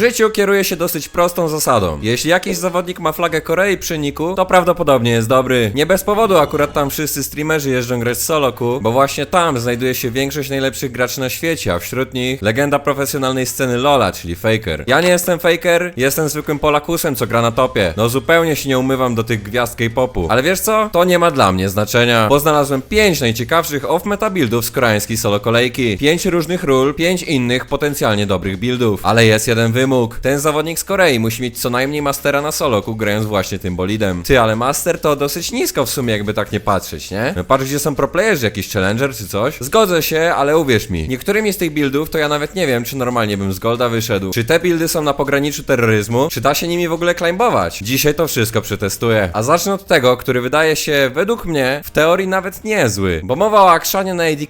życiu kieruję się dosyć prostą zasadą. Jeśli jakiś zawodnik ma flagę Korei przy niku, to prawdopodobnie jest dobry. Nie bez powodu akurat tam wszyscy streamerzy jeżdżą grać solo ku, bo właśnie tam znajduje się większość najlepszych graczy na świecie, a wśród nich legenda profesjonalnej sceny LoLa, czyli Faker. Ja nie jestem Faker, jestem zwykłym Polakusem, co gra na topie. No zupełnie się nie umywam do tych gwiazd K-popu. Ale wiesz co? To nie ma dla mnie znaczenia, bo znalazłem 5 najciekawszych off-meta buildów z koreańskiej solo kolejki. 5 różnych ról, 5 innych potencjalnie dobrych buildów. Ale jest jeden wymóg. Ten zawodnik z Korei musi mieć co najmniej mastera na soloku, grając właśnie tym bolidem. Ty, ale master to dosyć nisko w sumie, jakby tak nie patrzeć, nie? No Patrz, gdzie są pro playerzy, jakiś challenger czy coś. Zgodzę się, ale uwierz mi, niektórymi z tych buildów to ja nawet nie wiem, czy normalnie bym z Golda wyszedł. Czy te buildy są na pograniczu terroryzmu? Czy da się nimi w ogóle climbować? Dzisiaj to wszystko przetestuję. A zacznę od tego, który wydaje się, według mnie, w teorii nawet niezły. Bo mowa o Akshanie na AD.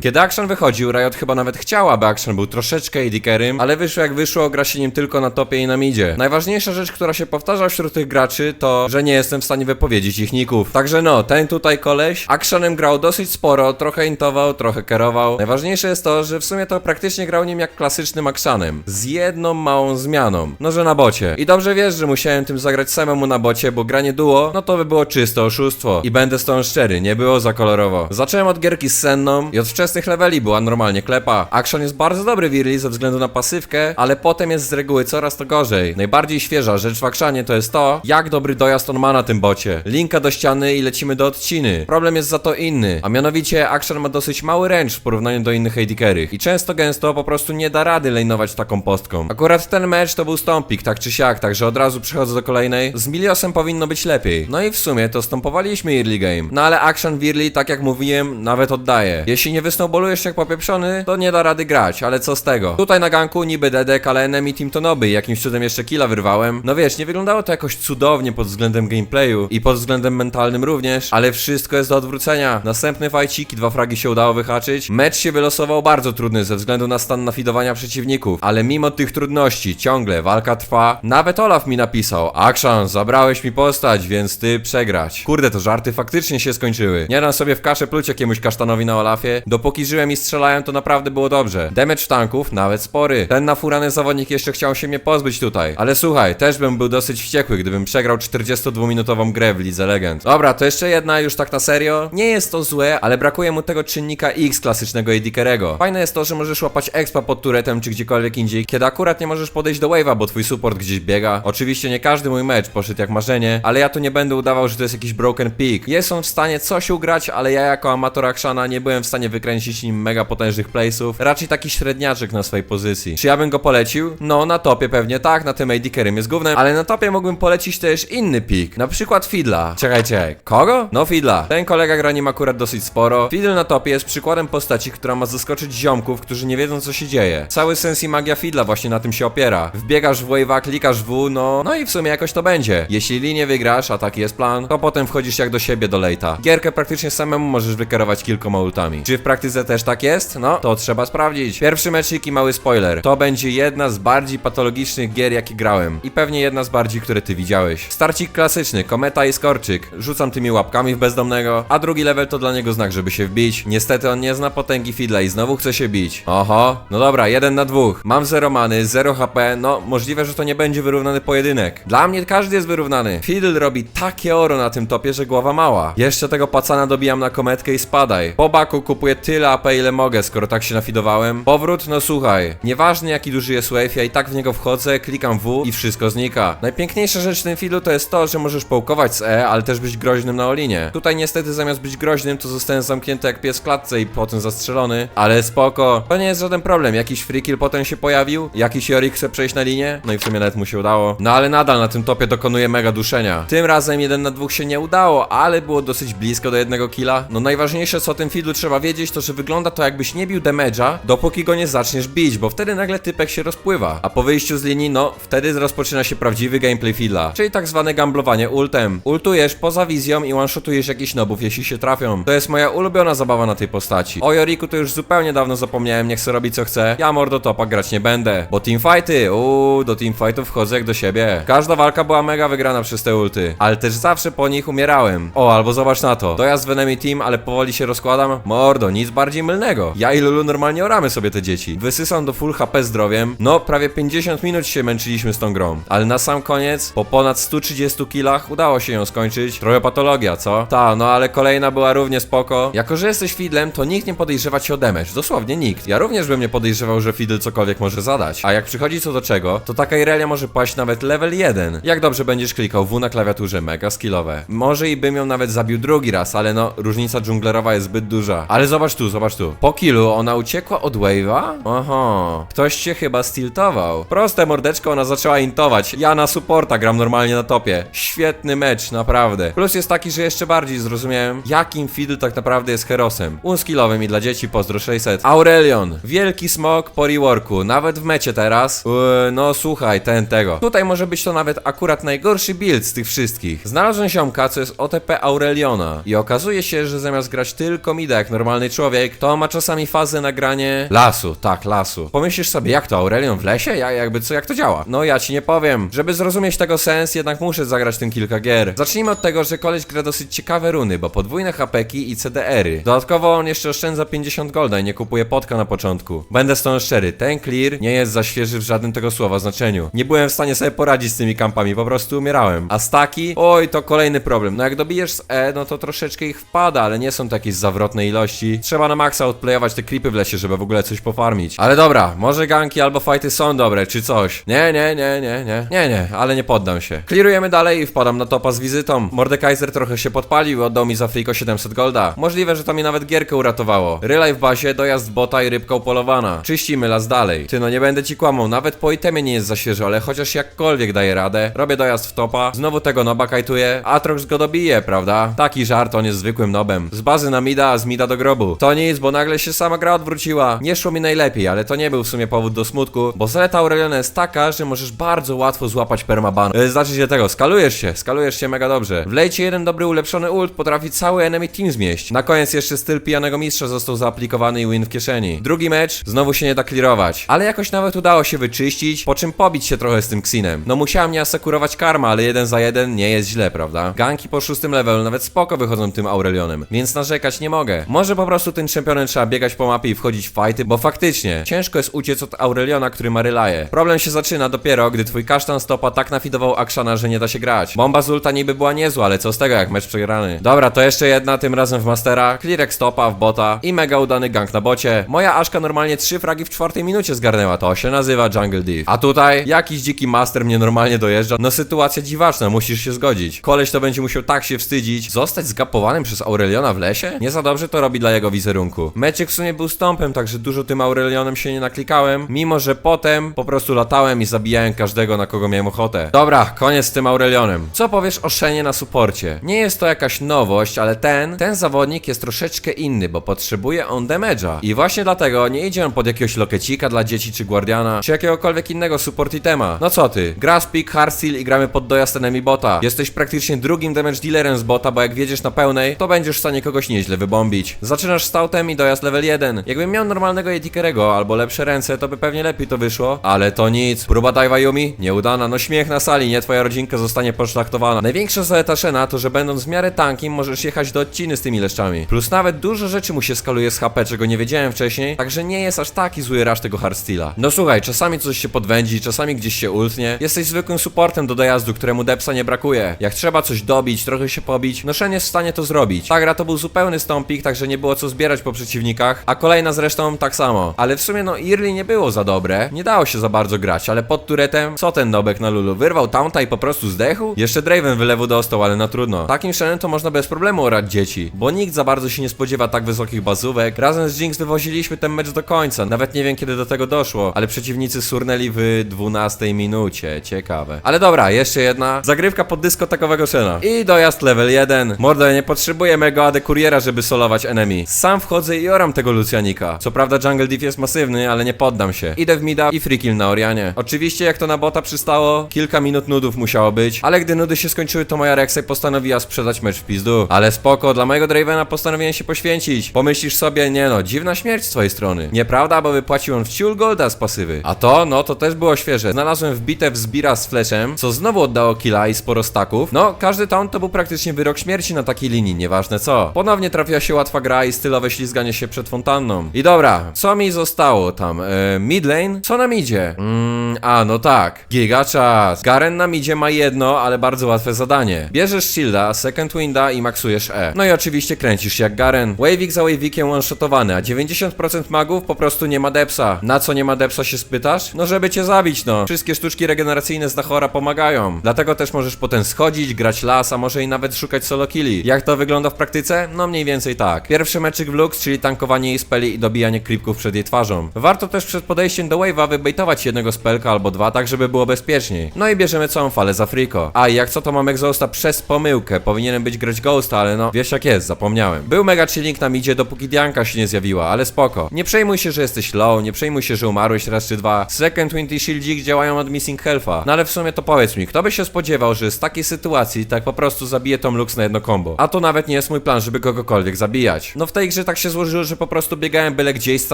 Kiedy Akshan wychodził, Riot chyba nawet chciał, aby Akshan był troszeczkę AD ale wyszło jak wyszło, gra się nim tylko na topie i na midzie. Najważniejsza rzecz, która się powtarza wśród tych graczy, to, że nie jestem w stanie wypowiedzieć ich ników. Także no, ten tutaj koleś, Akshanem grał dosyć sporo, trochę intował, trochę kierował. Najważniejsze jest to, że w sumie to praktycznie grał nim jak klasycznym Akshanem. Z jedną małą zmianą. No, że na bocie. I dobrze wiesz, że musiałem tym zagrać samemu na bocie, bo granie duo, no to by było czyste oszustwo. I będę z tą szczery, nie było za kolorowo. Zacząłem od gierki z Senną i od wczesnych leveli była normalnie klepa. Action jest bardzo dobry w ze względu na pasywkę, ale potem jest z reguły coraz to gorzej. Najbardziej świeża rzecz w Akshanie to jest to, jak dobry dojazd on ma na tym bocie. Linka do ściany i lecimy do odciny. Problem jest za to inny, a mianowicie Action ma dosyć mały range w porównaniu do innych AD i często gęsto po prostu nie da rady lejnować taką postką. Akurat ten mecz to był stompik, tak czy siak, także od razu przechodzę do kolejnej. Z Miliosem powinno być lepiej. No i w sumie to stompowaliśmy early game. No ale Action w early, tak jak mówiłem, nawet oddaje. Jeśli nie wysnowbolujesz jak popieprzony, to nie da rady grać, ale co z tego? Tutaj na ganku niby Dedek, ale enemy team to noby i jakimś cudem jeszcze killa wyrwałem. No wiesz, nie wyglądało to jakoś cudownie pod względem gameplayu i pod względem mentalnym również, ale wszystko jest do odwrócenia. Następny fajcik, dwa fragi się udało wyhaczyć. Mecz się wylosował bardzo trudny ze względu na stan nafidowania przeciwników, ale mimo tych trudności ciągle walka trwa. Nawet Olaf mi napisał: Akshan, zabrałeś mi postać, więc ty przegrać. Kurde, to żarty faktycznie się skończyły. Nie dam sobie w kaszę pluć jakiemuś kasztanowi na Olafie. Dopóki żyłem i strzelałem, to naprawdę było dobrze. Damage tanków nawet spory. Ten nafurany zawodnik jeszcze chciał się mnie pozbyć tutaj. Ale słuchaj, też bym był dosyć wściekły, gdybym przegrał 42-minutową grę w Lidze Legend. Dobra, to jeszcze jedna, już tak na serio. Nie jest to złe, ale brakuje mu tego czynnika X klasycznego AD Carry'ego. Fajne jest to, że możesz łapać expa pod turetem czy gdziekolwiek indziej, kiedy akurat nie możesz podejść do wave'a, bo twój support gdzieś biega. Oczywiście nie każdy mój mecz poszedł jak marzenie, ale ja tu nie będę udawał, że to jest jakiś broken peak. Jest on w stanie coś ugrać, ale ja jako amator Akshana nie byłem w stanie wykręcić nim mega potężnych playsów. Raczej taki średniaczek na swojej pozycji. Czy ja bym go polecił? No, na topie pewnie tak, na tym AD Carrym jest głównym, ale na topie mógłbym polecić też inny pik. Na przykład Fidla. Czekajcie, kogo? No Fidla. Ten kolega gra nim akurat dosyć sporo. Fiddle na topie jest przykładem postaci, która ma zaskoczyć ziomków, którzy nie wiedzą co się dzieje. Cały sens i magia Fidla właśnie na tym się opiera. Wbiegasz w wave'a, klikasz W, no, no i w sumie jakoś to będzie. Jeśli linię wygrasz, a taki jest plan, to potem wchodzisz jak do siebie do late'a. Gierkę praktycznie samemu możesz wykierować kilkoma ultami. Czy w praktyce też tak jest? No, to trzeba sprawdzić. Pierwszy meczik i mały spoiler. To będzie jedna z bardziej patologicznych gier, jakie grałem. I pewnie jedna z bardziej, które ty widziałeś. Starcik klasyczny, kometa i skorczyk. Rzucam tymi łapkami w bezdomnego, a drugi level to dla niego znak, żeby się wbić. Niestety on nie zna potęgi Fidla i znowu chce się bić. Oho, no dobra, jeden na dwóch. Mam zero many, zero HP, no możliwe, że to nie będzie wyrównany pojedynek. Dla mnie każdy jest wyrównany. Fiddle robi takie oro na tym topie, że głowa mała. Jeszcze tego pacana dobijam na kometkę i spadaj. Po baku kupuję tyle AP ile mogę, skoro tak się nafidowałem. Powrót, no słuchaj. Nieważne jaki duży jest wave, ja i tak w niego wchodzę, klikam W i wszystko znika. Najpiękniejsza rzecz w tym fiddlu to jest to, że możesz połkować z E, ale też być groźnym na olinie. Tutaj niestety zamiast być groźnym, to zostałem zamknięty jak pies w klatce i potem zastrzelony. Ale spoko. To nie jest żaden problem. Jakiś free kill potem się pojawił, jakiś Yorick chce przejść na linię, no i w sumie nawet mu się udało. No ale nadal na tym topie dokonuje mega duszenia. Tym razem jeden na dwóch się nie udało, ale było dosyć blisko do jednego killa. No najważniejsze co o tym fiddlu trzeba wiedzieć, to że wygląda to jakbyś nie bił damage'a, dopóki go nie zaczniesz bić, bo wtedy nagle typek się rozpływa. A po wyjściu z linii, no wtedy rozpoczyna się prawdziwy gameplay fiddla, czyli tak zwane gamblowanie ultem. Ultujesz poza wizją i one-shotujesz jakichś nobów, jeśli się trafią. To jest moja ulubiona zabawa na tej postaci. O Yoriku to już zupełnie dawno zapomniałem, niech se robi co chce. Ja mordo topa grać nie będę. Bo teamfighty, uuu, do teamfightów wchodzę jak do siebie. Każda walka była mega wygrana przez te ulty, ale też zawsze po nich umierałem. O, albo zobacz na to. Dojazd w enemy team, ale powoli się rozkładam. Mordo, nic bardziej mylnego. Ja i Lulu normalnie oramy sobie te dzieci. Wysysam do full HP zdrowiem. No, prawie 50 minut się męczyliśmy z tą grą. Ale na sam koniec, po ponad 130 killach, udało się ją skończyć. Trochę patologia, co? Ta, no ale kolejna była równie spoko. Jako, że jesteś Fidlem, to nikt nie podejrzewa cię o damage. Dosłownie nikt. Ja również bym nie podejrzewał, że Fidel cokolwiek może zadać. A jak przychodzi co do czego, to taka Irelia może paść nawet level 1. Jak dobrze będziesz klikał W na klawiaturze, mega skillowe. Może i bym ją nawet zabił drugi raz, ale no, różnica dżunglerowa jest zbyt duża. Ale zobacz tu, zobacz tu. Po killu ona uciekła od wave'a? Oho. Ktoś się chyba stiltował. Proste mordeczko, ona zaczęła intować. Ja na supporta gram normalnie na topie. Świetny mecz, naprawdę. Plus jest taki, że jeszcze bardziej zrozumiałem, jakim Fiddle tak naprawdę jest herosem. Unskillowym i dla dzieci pozdro 600. Aurelion. Wielki smok po reworku. Nawet w mecie teraz. Yy, no słuchaj, ten tego. Tutaj może być to nawet akurat najgorszy build z tych wszystkich. Znalazłem ziomka, co jest OTP Aureliona. I okazuje się, że zamiast grać tylko mida jak normalny człowiek, to ma czasami fazę nagranie lasu. Tak, lasu. Pomyślisz sobie, jak to Aurelion w lesie? Ja, jakby co, jak to działa? No ja ci nie powiem. Żeby zrozumieć tego sens, jednak muszę zagrać tym kilka gier. Zacznijmy od tego, że koleś gra dosyć ciekawe runy, bo podwójne hapeki i CDR-y. Dodatkowo on jeszcze oszczędza 50 golda i nie kupuje potka na początku. Będę z tą szczery, ten clear nie jest za świeży w żadnym tego słowa znaczeniu. Nie byłem w stanie sobie poradzić z tymi kampami, po prostu umierałem. A staki? Oj, to kolejny problem. No jak dobijesz z E, no to troszeczkę ich wpada, ale nie są takie zawrotne ilości. Trzeba na maksa odplayować te creepy w lesie, żeby w ogóle coś pofarmić. Ale dobra, może ganki albo fighty są dobre, czy coś. Nie, nie, nie, nie, nie. Nie, nie, ale nie poddam się. Clearujemy dalej i wpadam na topa z wizytą. Mordekaiser trochę się podpalił, oddał mi za friko 700 golda. Możliwe, że to mi nawet gierkę uratowało. Rylaj w bazie, dojazd bota i rybka upolowana. Czyścimy las dalej. Ty no nie będę ci kłamał, nawet po itemie nie jest za świeżo, ale chociaż jakkolwiek daję radę. Robię dojazd w topa, znowu tego noba kajtuję, Atrox go dobije, prawda? Taki żart, on jest zwykłym nobem. Z bazy na mida, a z mida do grobu. To nic, bo nagle się sama gra odwróciła. Nie szło mi najlepiej, ale to nie był w sumie powód do smutku, bo zaleta Aureliona jest taka, że możesz bardzo łatwo złapać permaban. Yy, znaczy się tego, skalujesz się, skalujesz się mega dobrze. Wlejcie jeden dobry ulepszony ult, potrafi cały enemy team zmieść. Na koniec jeszcze styl pijanego mistrza został zaaplikowany i win w kieszeni. Drugi mecz, znowu się nie da clearować. Ale jakoś nawet udało się wyczyścić, po czym pobić się trochę z tym Xinem. No musiała mnie asekurować karma, ale jeden za jeden nie jest źle, prawda? Ganki po szóstym levelu nawet spoko wychodzą tym Aurelionem, więc narzekać nie mogę. Może po prostu tym czempionem trzeba biegać po mapie i wchodzić w fighty, bo faktycznie ciężko jest uciec od Aureliona, który ma Problem się zaczyna dopiero, gdy twój kasztan stopa tak nafidował Akshana, że nie da się grać. Bomba z ulta niby była niezła, ale co z tego jak mecz przegrany. Dobra, to jeszcze jedna, tym razem w Mastera, clearek stopa w bota i mega udany gank na bocie. Moja Aszka normalnie trzy fragi w czwartej minucie zgarnęła, to się nazywa Jungle Div. A tutaj jakiś dziki master mnie normalnie dojeżdża. No sytuacja dziwaczna, musisz się zgodzić. Koleś to będzie musiał tak się wstydzić, zostać zgapowanym przez Aureliona w lesie? Nie za dobrze to robi dla jego wizerunku. Meczek w sumie był stąpem, także dużo tym Aurelionem się nie naklikałem, mimo że potem po prostu latałem i zabijałem każdego, na kogo miałem ochotę. Dobra, koniec z tym Aurelionem. Co powiesz o Szenie na suporcie? Nie jest to jakaś nowość, ale ten, ten zawodnik jest troszeczkę inny, bo potrzebuje on damage'a. I właśnie dlatego nie idzie on pod jakiegoś lokecika dla dzieci czy guardiana, czy jakiegokolwiek innego support itema. No co ty? Grass pick, hardsteel i gramy pod dojazd enemy bota. Jesteś praktycznie drugim damage dealerem z bota, bo jak wiedziesz na pełnej, to będziesz w stanie kogoś nieźle wybombić. Zaczynasz stoutem i dojazd level 1. Jakbym miał normalnego Yetikerego albo lepsze ręce, to by pewnie lepiej to wyszło. Ale to nic. Próba Daiwa? Nieudana. No śmiech na sali, nie? Twoja rodzinka zostanie poszlachtowana. Największa zaleta Shena to, że będąc w miarę tankiem, możesz jechać do odciny z tymi leszczami. Plus nawet dużo rzeczy mu się skaluje z HP, czego nie wiedziałem wcześniej, także nie jest aż taki zły raż tego hardsteala. No słuchaj, czasami coś się podwędzi, czasami gdzieś się ultnie. Jesteś zwykłym supportem do dojazdu, któremu depsa nie brakuje. Jak trzeba coś dobić, trochę się pobić, no Shen jest w stanie to zrobić. Ta gra to był zupełny stąpik, także nie było co zbierać po przeciwnikach, a kolejna zresztą tak samo. Ale w sumie no Early nie było za dobre, nie dało za bardzo grać, ale pod turetem, co ten nobek na lulu? Wyrwał taunta i po prostu zdechł? Jeszcze Draven wylewu dostał, ale no trudno. Takim Shenem to można bez problemu orać dzieci, bo nikt za bardzo się nie spodziewa tak wysokich bazówek. Razem z Jinx wywoziliśmy ten mecz do końca, nawet nie wiem kiedy do tego doszło, ale przeciwnicy surnęli w 12 minucie, ciekawe. Ale dobra, jeszcze jedna, zagrywka pod dyskotekowego Shena. I dojazd level 1. Mordo, ja nie potrzebuję mega AD kuriera, żeby solować enemy. Sam wchodzę i oram tego Lucianika. Co prawda jungle diff jest masywny, ale nie poddam się. Idę w mida i free kill na Orianie. Oczywiście jak to na bota przystało, kilka minut nudów musiało być, ale gdy nudy się skończyły, to moja Rexy postanowiła sprzedać mecz w pizdu. Ale spoko, dla mojego Dravena postanowiłem się poświęcić. Pomyślisz sobie, nie no, dziwna śmierć z twojej strony. Nieprawda, bo wypłacił on w ciul golda z pasywy. A to, no to też było świeże. Znalazłem w bitew zbira z fleszem, co znowu oddało killa i sporo staków. No, każdy taunt to był praktycznie wyrok śmierci na takiej linii, nieważne co. Ponownie trafiła się łatwa gra i stylowe ślizganie się przed fontanną. I dobra, co mi zostało tam? E, mid lane? Co na midzie? Mm, a no tak. Giga czas. Garen na midzie ma jedno, ale bardzo łatwe zadanie. Bierzesz shielda, second winda i maksujesz E. No i oczywiście kręcisz jak Garen. Wavik za Wavikiem one-shotowany, a 90% magów po prostu nie ma depsa. Na co nie ma depsa się spytasz? No żeby cię zabić no. Wszystkie sztuczki regeneracyjne z Dachora pomagają. Dlatego też możesz potem schodzić, grać las, a może i nawet szukać solo killi. Jak to wygląda w praktyce? No mniej więcej tak. Pierwszy meczyk w Lux, czyli tankowanie jej speli i dobijanie creepków przed jej twarzą. Warto też przed podejściem do wave'a wybejtować jednego spelka albo dwa, tak żeby było bezpieczniej. No i bierzemy całą falę za friko. A jak co to mam Exhausta przez pomyłkę. Powinienem być grać Ghosta, ale no wiesz jak jest, zapomniałem. Był mega chilling na midzie, dopóki Dianka się nie zjawiła, ale spoko. Nie przejmuj się, że jesteś low, nie przejmuj się, że umarłeś raz czy dwa. Second Wind i Shieldzik działają od Missing Health'a. No ale w sumie to powiedz mi, kto by się spodziewał, że z takiej sytuacji tak po prostu zabije Tom Lux na jedno combo. A to nawet nie jest mój plan, żeby kogokolwiek zabijać. No w tej grze tak się złożyło, że po prostu biegałem byle gdzieś,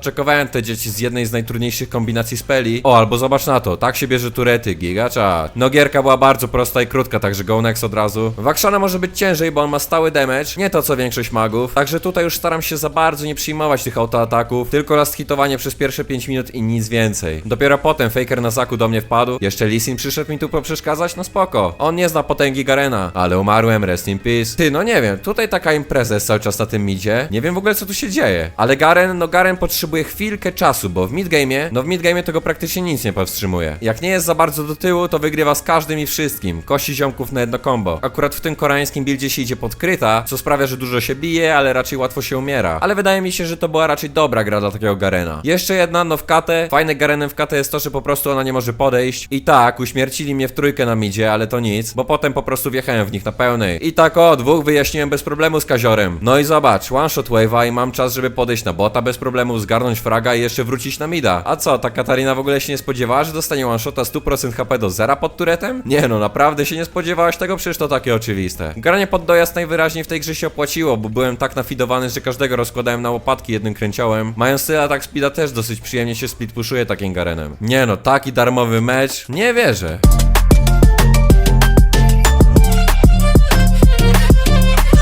czekowałem te dzieci z jednej z najtrudniejszych kombinacji speli. O, albo zobacz na to, tak się bierze turety, giga czat. No gierka była bardzo prosta i krótka, także go next od razu. Wakshana może być ciężej, bo on ma stały damage, nie to co większość magów. Także tutaj już staram się za bardzo nie przyjmować tych autoataków, tylko last hitowanie przez pierwsze 5 minut i nic więcej. Dopiero potem Faker na zaku do mnie wpadł, jeszcze Lisin przyszedł mi tu poprzeszkadzać, no spoko. On nie zna potęgi Garena, ale umarłem, rest in peace. Ty, no nie wiem, tutaj taka impreza jest cały czas na tym midzie, nie wiem w ogóle co tu się dzieje. Ale Garen, no Garen potrzebuje chwilkę czasu, bo w midgame'ie, no w midgame'ie tego praktycznie nic nie powstrzymuje. Jak nie jest za bardzo do tyłu, to wygrywa z każdym i wszystkim. Kości ziomków na jedno combo. Akurat w tym koreańskim buildzie się idzie podkryta, co sprawia, że dużo się bije, ale raczej łatwo się umiera. Ale wydaje mi się, że to była raczej dobra gra dla takiego Garena. Jeszcze jedna, no w katę. Fajne Garenem w katę jest to, że po prostu ona nie może podejść. I tak, uśmiercili mnie w trójkę na midzie, ale to nic, bo potem po prostu wjechałem w nich na pełnej. I tak o, dwóch wyjaśniłem bez problemu z kaziorem. No i zobacz, one shot wave'a i mam czas, żeby podejść na bota bez problemu, zgarnąć fraga i jeszcze wrócić na mida. A co, ta Katarina w ogóle się nie spodziewała, że dostanie one shota 100% HP do zera pod turetem? Nie no, naprawdę się nie spodziewałaś tego? Przecież to takie oczywiste. Granie pod dojazd najwyraźniej w tej grze się opłaciło, bo byłem tak nafidowany, że każdego rozkładałem na łopatki jednym kręciołem. Mając tyle atak speeda też dosyć przyjemnie się split pushuje takim Garenem. Nie no, taki darmowy mecz, nie wierzę.